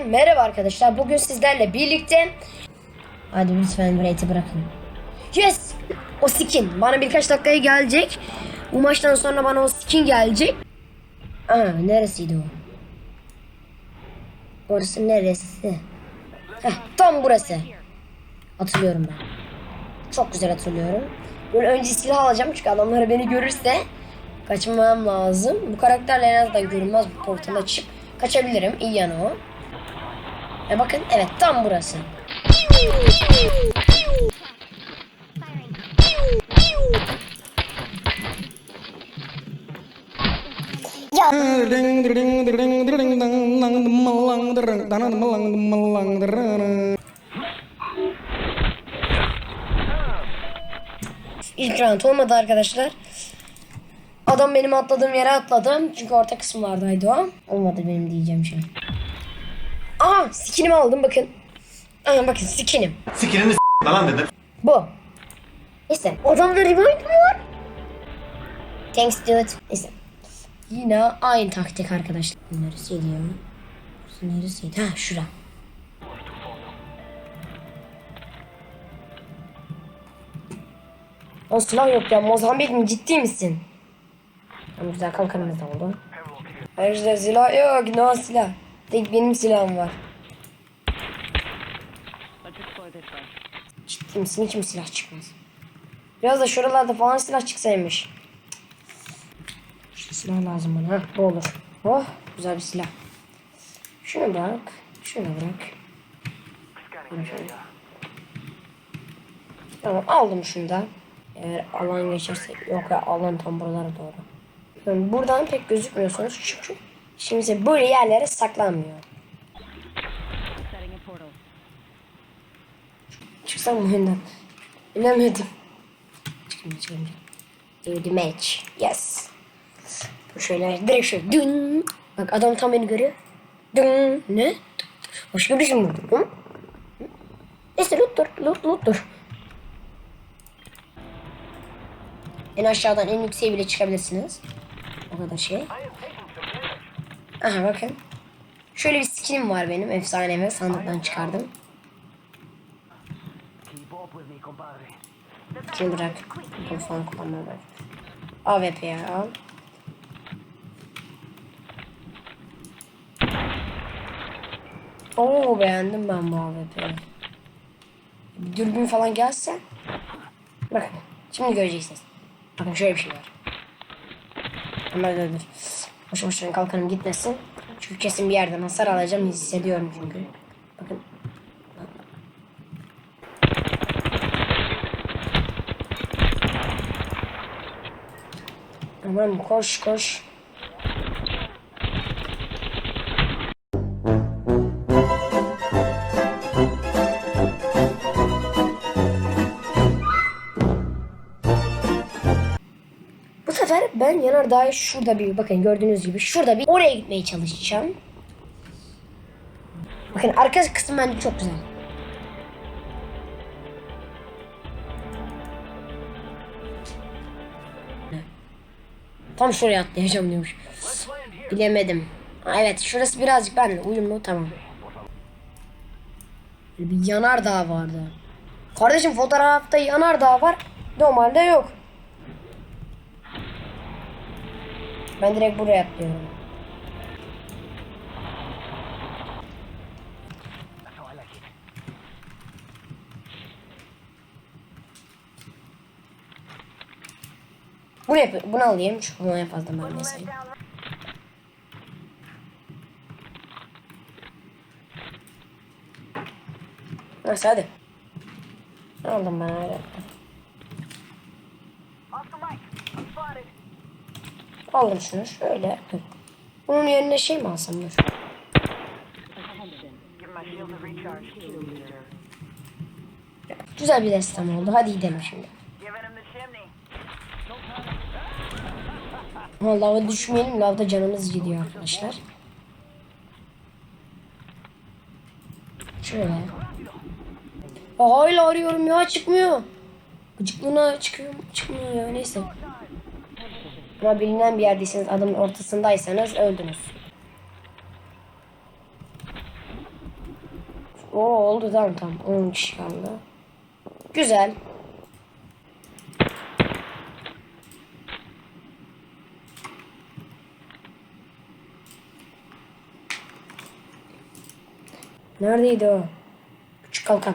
Hepinize merhaba arkadaşlar. Bugün sizlerle birlikte Hadi lütfen Braid'i bırakın. Yes! O skin bana birkaç dakikaya gelecek. Bu maçtan sonra bana o skin gelecek. Aa neresiydi o? Orası neresi? Heh, tam burası. Hatırlıyorum ben. Çok güzel hatırlıyorum. Böyle önce silah alacağım çünkü adamlar beni görürse kaçmam lazım. Bu karakterle en azından görünmez bir portal açıp kaçabilirim. İyi yanı o. E bakın evet tam burası. İlk round olmadı arkadaşlar. Adam benim atladığım yere atladım. Çünkü orta kısımlardaydı o. Olmadı benim diyeceğim şey. Aa skinimi aldım bakın. Aa bakın skinim. Sikilini s*** lan dedim. Bu. Neyse. Adamda revive mi var? Thanks dude. Neyse. Yine aynı taktik arkadaşlar. Neresiydi ya? Neresiydi? Ha şura. O silah yok ya. Mozambik mi? Ciddi misin? Tamam güzel kalkanımız da oldu. Arkadaşlar silah yok. No silah. Tek benim silahım var. Ciddi misin? Hiç mi silah çıkmaz? Biraz da şuralarda falan silah çıksaymış. Şu silah lazım bana. Ha, bu olur. Oh güzel bir silah. Şunu bırak. Şunu bırak. Tamam aldım şunu da. Eğer alan geçerse yok ya alan tam buralara doğru. Yani buradan pek gözükmüyorsunuz çünkü şimdi böyle yerlere saklanmıyor. Çıksam mı? Bilemedim. Çıkın çıkın. Do the match. Yes. Bu şöyle direkt şöyle dün. Bak adam tam beni görüyor. Dün. Ne? Başka bir şey mi vurdu? Hı? Neyse loot dur. Loot loot dur. En aşağıdan en yükseğe bile çıkabilirsiniz. O kadar şey. Aha bakın. Şöyle bir skinim var benim. Efsaneme sandıktan çıkardım. Kim bırak. Bu falan kullanmayı bırak. AWP'ye al. Oo beğendim ben bu AWP'yi. Dürbün falan gelse. Bakın. Şimdi göreceksiniz. Bakın şöyle bir şey var. Dur dur. Boşu boşuna kalkanım gitmesin. Çünkü kesin bir yerden hasar alacağım hissediyorum çünkü. Bakın. Aman koş koş. Ben yanardağ şurada bir bakın gördüğünüz gibi şurada bir oraya gitmeye çalışacağım. Bakın arka kısım bence çok güzel. Tam şuraya atlayacağım diyormuş. Bilemedim. Evet şurası birazcık benimle uyumlu tamam. Bir yanardağ vardı. Kardeşim fotoğrafta yanardağ var. Normalde yok. Ben direkt buraya atlıyorum. Bunu yap bunu alayım çünkü bunu en fazla mermiye sayayım. Neyse hadi. Aldım ben öyle. Aldım şunu şöyle. Bunun yerine şey mi alsam dur. Güzel bir destem oldu. Hadi gidelim şimdi. Ama lava düşmeyelim. Lavda canımız gidiyor arkadaşlar. Şöyle. Ya hala arıyorum ya çıkmıyor. Gıcıklığına çıkıyor çıkmıyor ya neyse. Ama bilinen bir yerdeyseniz adamın ortasındaysanız öldünüz. Oo oldu tamam tamam. 10 kişi kaldı. Güzel. Neredeydi o? Küçük kalkan.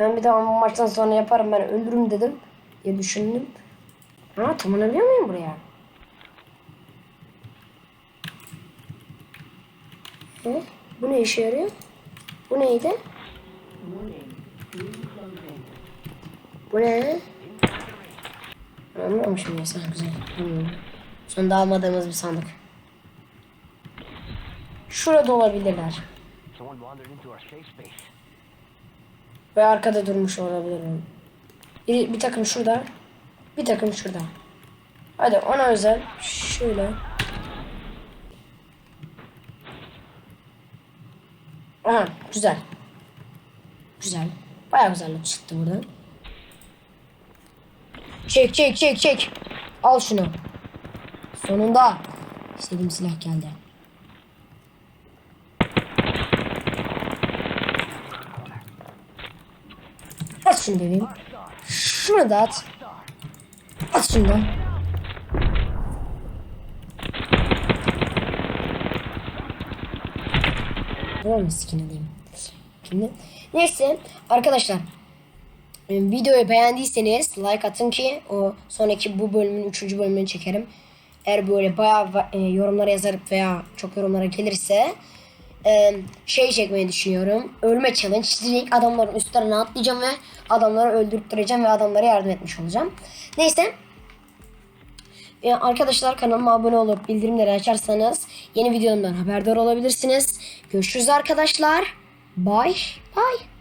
Ben bir daha maçtan sonra yaparım ben öldürürüm dedim diye düşündüm. Ha tırmanabiliyor muyum buraya? Hı? Bu ne işe yarıyor? Bu neydi? Bu ne? Anlamamışım ya sen güzel. Hmm. Sonunda almadığımız bir sandık. Şurada olabilirler. Someone wandered into our safe space. Ve arkada durmuş olabilirim. Bir, bir takım şurada. Bir takım şurada. Hadi ona özel. Şöyle. Aha güzel. Güzel. Bayağı güzel çıktı buradan. Çek çek çek çek. Al şunu. Sonunda. İstediğim silah geldi. At şunu bebeğim. Şunu da at. At şunu da. Mı skin alayım? Şimdi. Neyse arkadaşlar. e, Videoyu beğendiyseniz like atın ki o sonraki bu bölümün 3. bölümünü çekerim. Eğer böyle bayağı e, yorumlara yazarıp veya çok yorumlara gelirse e, şey çekmeyi düşünüyorum. Ölme challenge. Direkt adamların üstlerine atlayacağım ve adamları öldürttüreceğim ve adamlara yardım etmiş olacağım. Neyse. E, arkadaşlar kanalıma abone olup bildirimleri açarsanız yeni videomdan haberdar olabilirsiniz. Görüşürüz arkadaşlar. Bye. Bye.